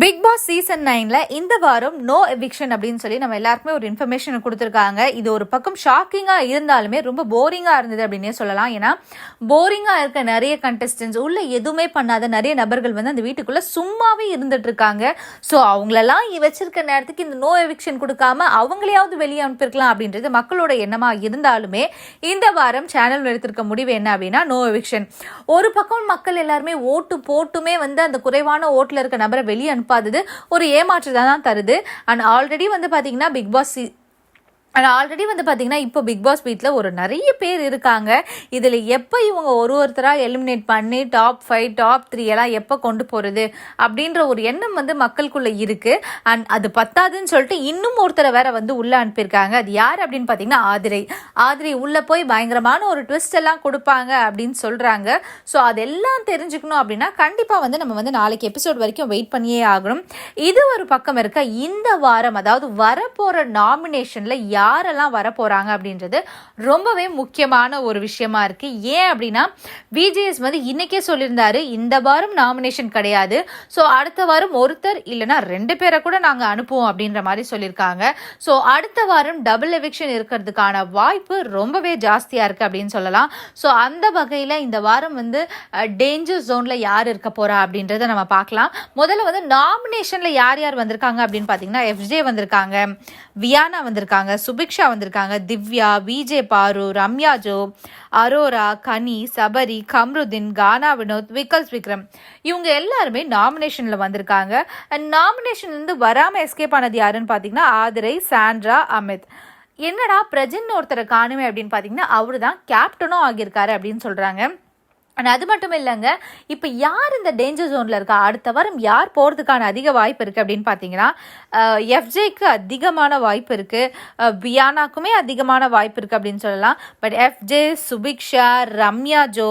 Big Boss season நைன்ல இந்த வாரம் நோ எவிக்ஷன் அப்படின்னு சொல்லி நம்ம எல்லாருக்குமே ஒரு இன்ஃபர்மேஷன் கொடுத்துருக்காங்க. இது ஒரு பக்கம் ஷாக்கிங்கா இருந்தாலுமே ரொம்ப போரிங்கா இருந்தது அப்படின்னே சொல்லலாம். ஏன்னா போரிங்கா இருக்க நிறைய கண்டஸ்டன்ஸ் உள்ள எதுவுமே பண்ணாத நிறைய நபர்கள் வந்து அந்த வீட்டுக்குள்ள சும்மாவே இருந்துட்டு இருக்காங்க. ஸோ அவங்களெல்லாம் வச்சிருக்க நேரத்துக்கு இந்த நோ எவிக்ஷன் கொடுக்காம அவங்களையாவது வெளியே அனுப்பியிருக்கலாம் அப்படின்றது மக்களோட எண்ணமா இருந்தாலுமே இந்த வாரம் சேனல் எடுத்திருக்க முடிவு என்ன அப்படின்னா நோ எவிக்ஷன் ஒரு பக்கம் மக்கள் எல்லாருமே ஓட்டு போட்டுமே வந்து அந்த குறைவான ஓட்டில் இருக்க நபரை வெளியே அனுப்பாதது ஒரு ஏமாற்றத்தை தான் தருது. அண்ட் ஆல்ரெடி வந்து பார்த்தீங்கன்னா பிக் பாஸ் அண்ட் ஆல்ரெடி வந்து பார்த்தீங்கன்னா இப்போ பிக் பாஸ் வீட்டில் ஒரு நிறைய பேர் இருக்காங்க. இதில் எப்போ இவங்க ஒரு ஒருத்தராக எலிமினேட் பண்ணி டாப் ஃபைவ் டாப் த்ரீ எல்லாம் எப்போ கொண்டு போகிறது அப்படின்ற ஒரு எண்ணம் வந்து மக்களுக்குள்ளே இருக்குது அண்ட் அது பத்தாதுன்னு சொல்லிட்டு இன்னும் ஒருத்தரை வேற வந்து உள்ளே அனுப்பியிருக்காங்க. அது யார் அப்படின்னு பார்த்தீங்கன்னா ஆதிரை. ஆதிரை உள்ளே போய் பயங்கரமான ஒரு ட்விஸ்ட் எல்லாம் கொடுப்பாங்க அப்படின்னு சொல்கிறாங்க ஸோ அதெல்லாம் தெரிஞ்சுக்கணும் அப்படின்னா கண்டிப்பாக வந்து நம்ம வந்து நாளைக்கு எபிசோட் வரைக்கும் வெயிட் பண்ணியே ஆகணும். இது ஒரு பக்கம் இருக்க இந்த வாரம் அதாவது வரப்போகிற நாமினேஷனில் யாரெல்லாம் வரப்போகிறாங்க அப்படின்றது ரொம்பவே முக்கியமான ஒரு விஷயமா இருக்கு. ஏன் அப்படின்னா விஜிஎஸ் வந்து இன்னைக்கே சொல்லியிருந்தாரு இந்த வாரம் நாமினேஷன் கிடையாது. ஸோ அடுத்த வாரம் ஒருத்தர் இல்லைனா ரெண்டு பேரை கூட நாங்கள் அனுப்புவோம் அப்படின்ற மாதிரி சொல்லியிருக்காங்க. ஸோ அடுத்த வாரம் டபுள் எவிக்ஷன் இருக்கிறதுக்கான வாய்ப்பு ரொம்பவே ஜாஸ்தியாக இருக்குது அப்படின்னு சொல்லலாம். ஸோ அந்த வகையில் இந்த வாரம் வந்து டேஞ்சர் ஜோனில் யார் இருக்க போகிறா அப்படின்றத நம்ம பார்க்கலாம். முதல்ல வந்து நாமினேஷனில் யார் யார் வந்திருக்காங்க அப்படின்னு பார்த்தீங்கன்னா எஃப்ஜே வந்திருக்காங்க வியானா வந்திருக்காங்க சுபிக்ஷா வந்திருக்காங்க. திவ்யா விஜே பாரு ரம்யா ஜோ அரோரா கனி சபரி கம்ருதின் கானா வினோத் விக்கல்ஸ் விக்ரம். இவங்க எல்லாருமே நாமினேஷனில் வந்திருக்காங்க. அண்ட் நாமினேஷன்லேருந்து வராமல் எஸ்கேப் ஆனது யாருன்னு பார்த்தீங்கன்னா ஆதிரை சாண்ட்ரா அமித். என்னடா பிரஜன் ஒருத்தரை காணுமே அப்படின்னு பார்த்தீங்கன்னா அவரு தான் கேப்டனும் ஆகியிருக்காரு அப்படின்னு சொல்கிறாங்க அண்ட் அது மட்டும் இல்லைங்க. இப்போ யார் இந்த டேஞ்சர் ஜோனில் இருக்கா? அடுத்த வாரம் யார் போகிறதுக்கான அதிக வாய்ப்பு இருக்குது அப்படின்னு பார்த்தீங்கன்னா எஃப்ஜேக்கு அதிகமான வாய்ப்பு இருக்குது பியானாக்குமே அதிகமான வாய்ப்பு இருக்குது அப்படின்னு சொல்லலாம். But FJ Subiksha Ramya Jo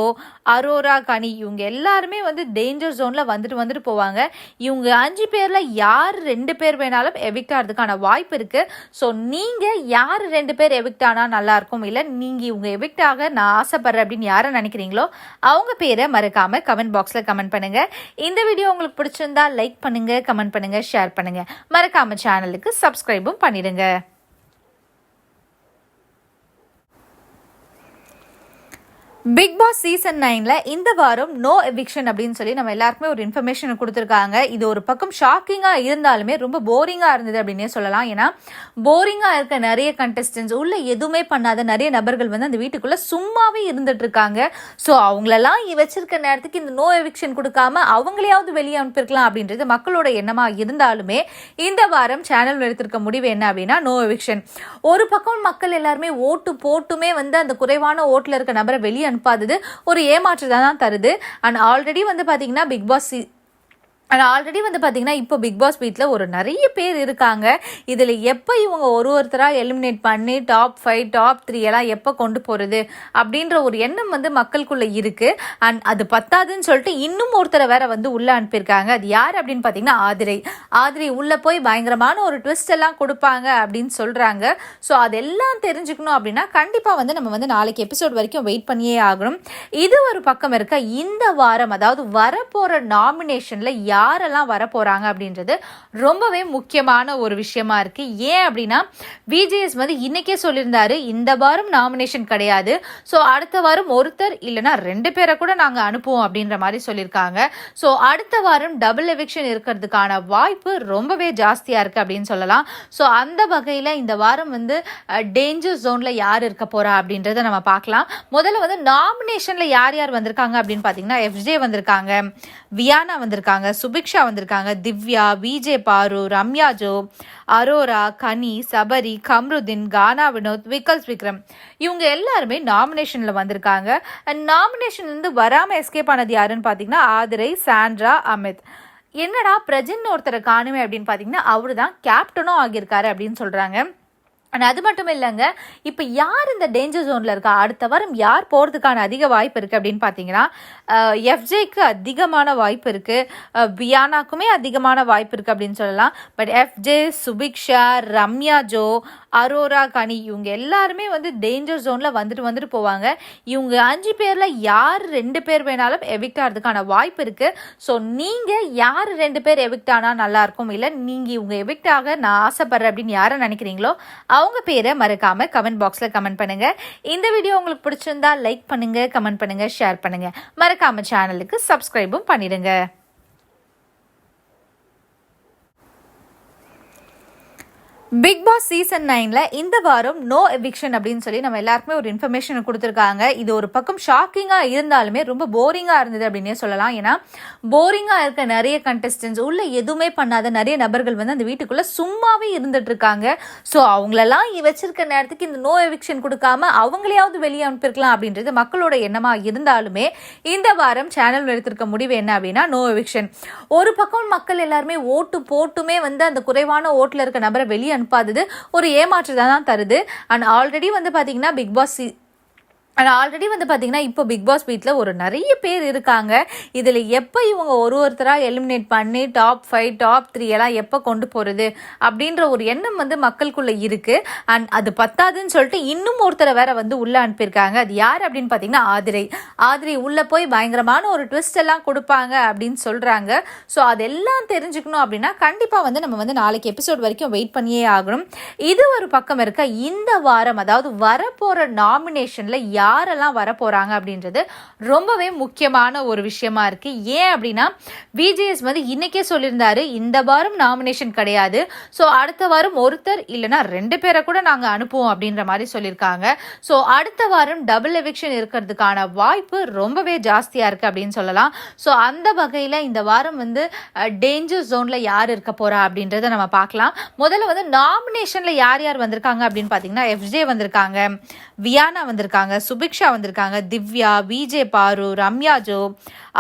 Aurora Kani இவங்க எல்லாருமே வந்து டேஞ்சர் ஜோனில் வந்துட்டு வந்துட்டு போவாங்க. இவங்க அஞ்சு பேரில் யார் ரெண்டு பேர் வேணாலும் எவிக்ட் ஆகிறதுக்கான வாய்ப்பு இருக்குது ஸோ நீங்கள் யார் ரெண்டு பேர் எவிக்ட் ஆனால் நல்லாயிருக்கும் இல்லை நீங்கள் இவங்க எவிக்ட் ஆக நான் ஆசைப்படுறேன் அப்படின்னு யாரை நினைக்கிறீங்களோ அவங்க பேரை மறக்காமல் கமெண்ட் பாக்ஸில் கமெண்ட் பண்ணுங்கள் இந்த வீடியோ உங்களுக்கு பிடிச்சிருந்தா லைக் பண்ணுங்கள் கமெண்ட் பண்ணுங்கள் ஷேர் பண்ணுங்கள் மறக்காமல் சேனலுக்கு சப்ஸ்கிரைபும் பண்ணிடுங்க. பிக் பாஸ் சீசன் நைனில் இந்த வாரம் நோ எவிக்ஷன் அப்படின்னு சொல்லி நம்ம எல்லாருக்குமே ஒரு இன்ஃபர்மேஷன் கொடுத்துருக்காங்க. இது ஒரு பக்கம் ஷாக்கிங்காக இருந்தாலுமே ரொம்ப போரிங்காக இருந்தது அப்படின்னே சொல்லலாம். ஏன்னா போரிங்காக இருக்க நிறைய கண்டஸ்டன்ஸ் உள்ள எதுவுமே பண்ணாத நிறைய நபர்கள் வந்து அந்த வீட்டுக்குள்ளே சும்மாவே இருந்துட்டு இருக்காங்க. ஸோ அவங்களெல்லாம் வச்சிருக்க நேரத்துக்கு இந்த நோ எவிக்ஷன் கொடுக்காம அவங்களையாவது வெளியே அனுப்பியிருக்கலாம் அப்படின்றது மக்களோட எண்ணமாக இருந்தாலுமே இந்த வாரம் சேனல் எடுத்திருக்க முடிவு என்ன அப்படின்னா நோ எவிக்ஷன் ஒரு பக்கம் மக்கள் எல்லாருமே ஓட்டு போட்டுமே வந்து அந்த குறைவான ஓட்டில் இருக்க நபரை வெளியே அனுப்பாதது ஒரு ஏமாற்றத்தை தான் தருது. அண்ட் ஆல்ரெடி வந்து பார்த்தீங்கன்னா பிக் பாஸ் அண்ட் ஆல்ரெடி வந்து பார்த்தீங்கன்னா இப்போ பிக் பாஸ் வீட்டில் ஒரு நிறைய பேர் இருக்காங்க. இதில் எப்போ இவங்க ஒரு ஒருத்தராக எலிமினேட் பண்ணி டாப் ஃபைவ் டாப் த்ரீ எல்லாம் எப்போ கொண்டு போகிறது அப்படின்ற ஒரு எண்ணம் வந்து மக்களுக்குள்ளே இருக்குது அண்ட் அது பத்தாதுன்னு சொல்லிட்டு இன்னும் ஒருத்தரை வேற வந்து உள்ளே அனுப்பியிருக்காங்க. அது யார் அப்படின்னு பார்த்தீங்கன்னா ஆதிரை. ஆதிரை உள்ளே போய் பயங்கரமான ஒரு ட்விஸ்ட் எல்லாம் கொடுப்பாங்க அப்படின்னு சொல்கிறாங்க ஸோ அதெல்லாம் தெரிஞ்சுக்கணும் அப்படின்னா கண்டிப்பாக வந்து நம்ம வந்து நாளைக்கு எபிசோட் வரைக்கும் வெயிட் பண்ணியே ஆகணும். இது ஒரு பக்கம் இருக்க இந்த வாரம் அதாவது வரப்போகிற நாமினேஷனில் யாரெல்லாம் வரப்போகிறாங்க அப்படின்றது ரொம்பவே முக்கியமான ஒரு விஷயமா இருக்குது ஏன் அப்படின்னா விஜேஎஸ் வந்து இன்றைக்கே சொல்லியிருந்தாரு இந்த வாரம் நாமினேஷன் கிடையாது. ஸோ அடுத்த வாரம் ஒருத்தர் இல்லைன்னா ரெண்டு பேரை கூட நாங்கள் அனுப்புவோம் அப்படின்ற மாதிரி சொல்லியிருக்காங்க. ஸோ அடுத்த வாரம் டபுள் எவிக்ஷன் இருக்கிறதுக்கான வாய்ப்பு ரொம்பவே ஜாஸ்தியாக இருக்குது அப்படின்னு சொல்லலாம். ஸோ அந்த வகையில் இந்த வாரம் வந்து டேஞ்சர் ஜோனில் யார் இருக்க போகிறா அப்படின்றத நம்ம பார்க்கலாம். முதல்ல வந்து நாமினேஷனில் யார் யார் வந்திருக்காங்க அப்படின்னு பார்த்தீங்கன்னா எஃப்ஜே வந்திருக்காங்க வியானா வந்திருக்காங்க சுபிக்ஷா வந்திருக்காங்க. திவ்யா விஜே பாரு ரம்யா ஜோ அரோரா கனி சபரி கம்ருதின் கானா வினோத் விக்கல்ஸ் விக்ரம். இவங்க எல்லாருமே நாமினேஷனில் வந்திருக்காங்க. அண்ட் நாமினேஷன்லேருந்து வராமல் எஸ்கேப் ஆனது யாருன்னு பார்த்தீங்கன்னா ஆதிரை சாண்ட்ரா அமித். என்னடா பிரஜன் ஒருத்தரை காணுமே அப்படின்னு பார்த்தீங்கன்னா அவரு தான் கேப்டனும் ஆகியிருக்காரு அப்படின்னு சொல்கிறாங்க அண்ட் அது மட்டும் இல்லைங்க. இப்போ யார் இந்த டேஞ்சர் ஜோனில் இருக்கா? அடுத்த வாரம் யார் போகிறதுக்கான அதிக வாய்ப்பு இருக்குது அப்படின்னு பார்த்தீங்கன்னா எஃப்ஜேக்கு அதிகமான வாய்ப்பு இருக்குது பியானாக்குமே அதிகமான வாய்ப்பு இருக்குது அப்படின்னு சொல்லலாம். But FJ Subiksha Ramya Jo Aurora Kani இவங்க எல்லாருமே வந்து டேஞ்சர் ஜோனில் வந்துட்டு வந்துட்டு போவாங்க. இவங்க அஞ்சு பேரில் யார் ரெண்டு பேர் வேணாலும் எவிக்ட் ஆகிறதுக்கான வாய்ப்பு இருக்குது ஸோ நீங்கள் யார் ரெண்டு பேர் எவிக்ட் ஆனால் நல்லாயிருக்கும் இல்லை நீங்கள் இவங்க எவிக்ட் ஆக நான் ஆசைப்பட்றேன் அப்படின்னு யாரை நினைக்கிறீங்களோ அவங்க பேரை மறக்காமல் கமெண்ட் பாக்ஸில் கமெண்ட் பண்ணுங்கள் இந்த வீடியோ உங்களுக்கு பிடிச்சிருந்தா லைக் பண்ணுங்கள் கமெண்ட் பண்ணுங்கள் ஷேர் பண்ணுங்கள் மறக்காமல் சேனலுக்கு சப்ஸ்கிரைபும் பண்ணிடுங்க. பிக் பாஸ் சீசன் நைனில் இந்த வாரம் நோ எவிக்ஷன் அப்படின்னு சொல்லி நம்ம எல்லாருக்குமே ஒரு இன்ஃபர்மேஷன் கொடுத்துருக்காங்க. இது ஒரு பக்கம் ஷாக்கிங்காக இருந்தாலுமே ரொம்ப போரிங்காக இருந்தது அப்படின்னே சொல்லலாம். ஏன்னா போரிங்காக இருக்க நிறைய கண்டஸ்டன்ஸ் உள்ள எதுவுமே பண்ணாத நிறைய நபர்கள் வந்து அந்த வீட்டுக்குள்ளே சும்மாவே இருந்துட்டு இருக்காங்க ஸோ அவங்களெல்லாம் வச்சிருக்க நேரத்துக்கு இந்த நோ எவிக்ஷன் கொடுக்காம அவங்களையாவது வெளியே அனுப்பியிருக்கலாம் அப்படின்றது மக்களோட எண்ணமாக இருந்தாலுமே இந்த வாரம் சேனல் எடுத்திருக்க முடிவு என்ன அப்படின்னா நோ எவிக்ஷன் ஒரு பக்கம் மக்கள் எல்லாருமே ஓட்டு போட்டுமே வந்து அந்த குறைவான ஓட்டில் இருக்க நபரை வெளியே அனுப்பாதது. ஒரு ஏமாற்றத்தை தான் தருது. அண்ட் ஆல்ரெடி வந்து பார்த்தீங்கன்னா பிக் பாஸ் அண்ட் ஆல்ரெடி வந்து பார்த்தீங்கன்னா இப்போ பிக் பாஸ் வீட்டில் ஒரு நிறைய பேர் இருக்காங்க. இதில் எப்போ இவங்க ஒரு ஒருத்தராக எலிமினேட் பண்ணி டாப் ஃபைவ் டாப் த்ரீ எல்லாம் எப்போ கொண்டு போகிறது அப்படின்ற ஒரு எண்ணம் வந்து மக்களுக்குள்ளே இருக்குது அண்ட் அது பத்தாதுன்னு சொல்லிட்டு இன்னும் ஒருத்தரை வேற வந்து உள்ளே அனுப்பியிருக்காங்க. அது யார் அப்படின்னு பார்த்தீங்கன்னா ஆதிரை. ஆதிரை உள்ளே போய் பயங்கரமான ஒரு ட்விஸ்ட் எல்லாம் கொடுப்பாங்க அப்படின்னு சொல்கிறாங்க ஸோ அதெல்லாம் தெரிஞ்சுக்கணும் அப்படின்னா கண்டிப்பாக வந்து நம்ம வந்து நாளைக்கு எபிசோட் வரைக்கும் வெயிட் பண்ணியே ஆகணும். இது ஒரு பக்கம் இருக்க இந்த வாரம் அதாவது வரப்போகிற நாமினேஷனில் யாரெல்லாம் வரப்போகிறாங்க அப்படின்றது ரொம்பவே முக்கியமான ஒரு விஷயமா இருக்குது ஏன் அப்படின்னா பிஜேஎஸ் வந்து இன்றைக்கே சொல்லியிருந்தாரு இந்த வாரம் நாமினேஷன் கிடையாது. ஸோ அடுத்த வாரம் ஒருத்தர் இல்லைனா ரெண்டு பேரை கூட நாங்கள் அனுப்புவோம் அப்படின்ற மாதிரி சொல்லியிருக்காங்க. ஸோ அடுத்த வாரம் டபுள் எவிக்ஷன் இருக்கிறதுக்கான வாய்ப்பு ரொம்பவே ஜாஸ்தியாக இருக்குது அப்படின்னு சொல்லலாம். ஸோ அந்த வகையில் இந்த வாரம் வந்து டேஞ்சர் ஜோனில் யார் இருக்க போகிறா அப்படின்றத நம்ம பார்க்கலாம். முதல்ல வந்து நாமினேஷனில் யார் யார் வந்திருக்காங்க அப்படின்னு பார்த்தீங்கன்னா எஃப்ஜே வந்திருக்காங்க. வியானா வந்திருக்காங்க சுபிக்ஷா வந்திருக்காங்க திவ்யா விஜே பாரு ரம்யா ஜோ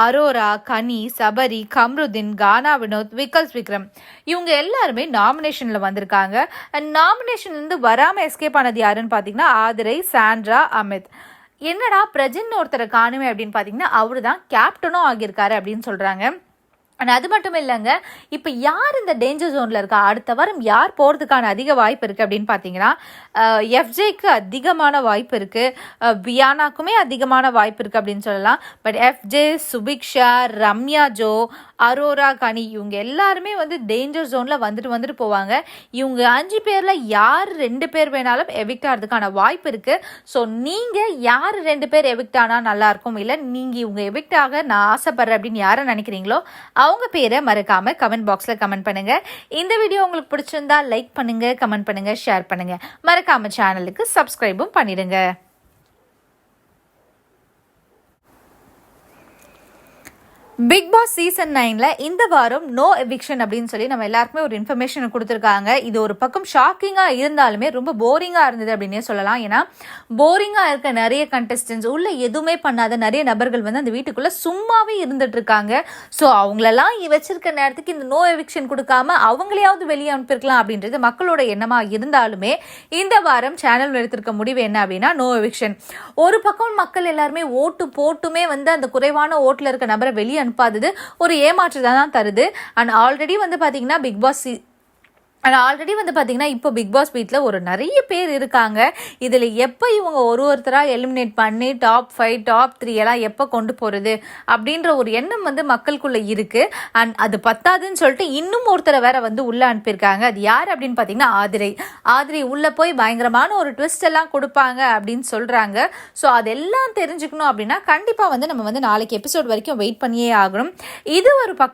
அரோரா கனி சபரி கம்ருதீன் கானா வினோத் விக்கல்ஸ் விக்ரம். இவங்க எல்லாருமே நாமினேஷனில் வந்திருக்காங்க. அண்ட் நாமினேஷன்லேருந்து வராமல் எஸ்கேப் ஆனது யாருன்னு பார்த்தீங்கன்னா ஆதிரை சாண்ட்ரா அமித். என்னடா பிரஜின் ஒருத்தரை காணுமே அப்படின்னு பார்த்தீங்கன்னா அவரு தான் கேப்டனும் ஆகியிருக்காரு அப்படின்னு சொல்கிறாங்க அண்ட் அது மட்டும் இல்லைங்க. இப்போ யார் இந்த டேஞ்சர் ஜோனில் இருக்கா? அடுத்த வாரம் யார் போகிறதுக்கான அதிக வாய்ப்பு இருக்குது அப்படின்னு பார்த்தீங்கன்னா எஃப்ஜேக்கு அதிகமான வாய்ப்பு இருக்குது பியானாக்குமே அதிகமான வாய்ப்பு இருக்குது அப்படின்னு சொல்லலாம். But FJ Subiksha Ramya Jo Aurora Kani இவங்க எல்லாருமே வந்து டேஞ்சர் ஜோனில் வந்துட்டு வந்துட்டு போவாங்க. இவங்க அஞ்சு பேரில் யார் ரெண்டு பேர் வேணாலும் எவிக்ட் ஆகிறதுக்கான வாய்ப்பு இருக்குது ஸோ நீங்கள் யார் ரெண்டு பேர் எவிக்ட் ஆனால் நல்லாயிருக்கும் இல்லை நீங்கள் இவங்க எவிக்ட் ஆக நான் ஆசைப்பட்றேன் அப்படின்னு யாரை நினைக்கிறீங்களோ அவங்க பேரை மறக்காமல் கமெண்ட் பாக்ஸில் கமெண்ட் பண்ணுங்கள் இந்த வீடியோ உங்களுக்கு பிடிச்சிருந்தா லைக் பண்ணுங்கள் கமெண்ட் பண்ணுங்கள் ஷேர் பண்ணுங்கள் மறக்காமல் சேனலுக்கு சப்ஸ்கிரைபும் பண்ணிடுங்க. பிக் பாஸ் சீசன் நைனில் இந்த வாரம் நோ எவிக்ஷன் அப்படின்னு சொல்லி நம்ம எல்லாருக்குமே ஒரு இன்ஃபர்மேஷன் கொடுத்துருக்காங்க. இது ஒரு பக்கம் ஷாக்கிங்காக இருந்தாலுமே ரொம்ப போரிங்காக இருந்தது அப்படின்னே சொல்லலாம். ஏன்னா போரிங்காக இருக்க நிறைய கண்டஸ்டன்ஸ் உள்ள எதுவுமே பண்ணாத நிறைய நபர்கள் வந்து அந்த வீட்டுக்குள்ளே சும்மாவே இருந்துட்டு இருக்காங்க. ஸோ அவங்களெல்லாம் வச்சிருக்க நேரத்துக்கு இந்த நோ எவிக்ஷன் கொடுக்காம அவங்களையாவது வெளியே அனுப்பியிருக்கலாம் அப்படின்றது மக்களோட எண்ணமாக இருந்தாலுமே இந்த வாரம் சேனல் எடுத்திருக்க முடிவு என்ன அப்படின்னா நோ எவிக்ஷன் ஒரு பக்கம் மக்கள் எல்லாருமே ஓட்டு போட்டுமே வந்து அந்த குறைவான ஓட்டில் இருக்க நபரை வெளியே அனுப்பாதது ஒரு ஏமாற்றத்தை தான் தருது. அண்ட் ஆல்ரெடி வந்து பார்த்தீங்கன்னா பிக் பாஸ் அண்ட் ஆல்ரெடி வந்து பார்த்தீங்கன்னா இப்போ பிக் பாஸ் வீட்டில் ஒரு நிறைய பேர் இருக்காங்க. இதில் எப்போ இவங்க ஒரு ஒருத்தராக எலிமினேட் பண்ணி டாப் ஃபைவ் டாப் த்ரீ எல்லாம் எப்போ கொண்டு போகிறது அப்படின்ற ஒரு எண்ணம் வந்து மக்களுக்குள்ளே இருக்குது அண்ட் அது பத்தாதுன்னு சொல்லிட்டு இன்னும் ஒருத்தரை வேற வந்து உள்ளே அனுப்பியிருக்காங்க. அது யார் அப்படின்னு பார்த்தீங்கன்னா ஆதிரை. ஆதிரை உள்ளே போய் பயங்கரமான ஒரு ட்விஸ்ட் எல்லாம் கொடுப்பாங்க அப்படின்னு சொல்கிறாங்க ஸோ அதெல்லாம் தெரிஞ்சுக்கணும் அப்படின்னா கண்டிப்பாக வந்து நம்ம வந்து நாளைக்கு எபிசோட் வரைக்கும் வெயிட் பண்ணியே ஆகணும். இது ஒரு பக்கம்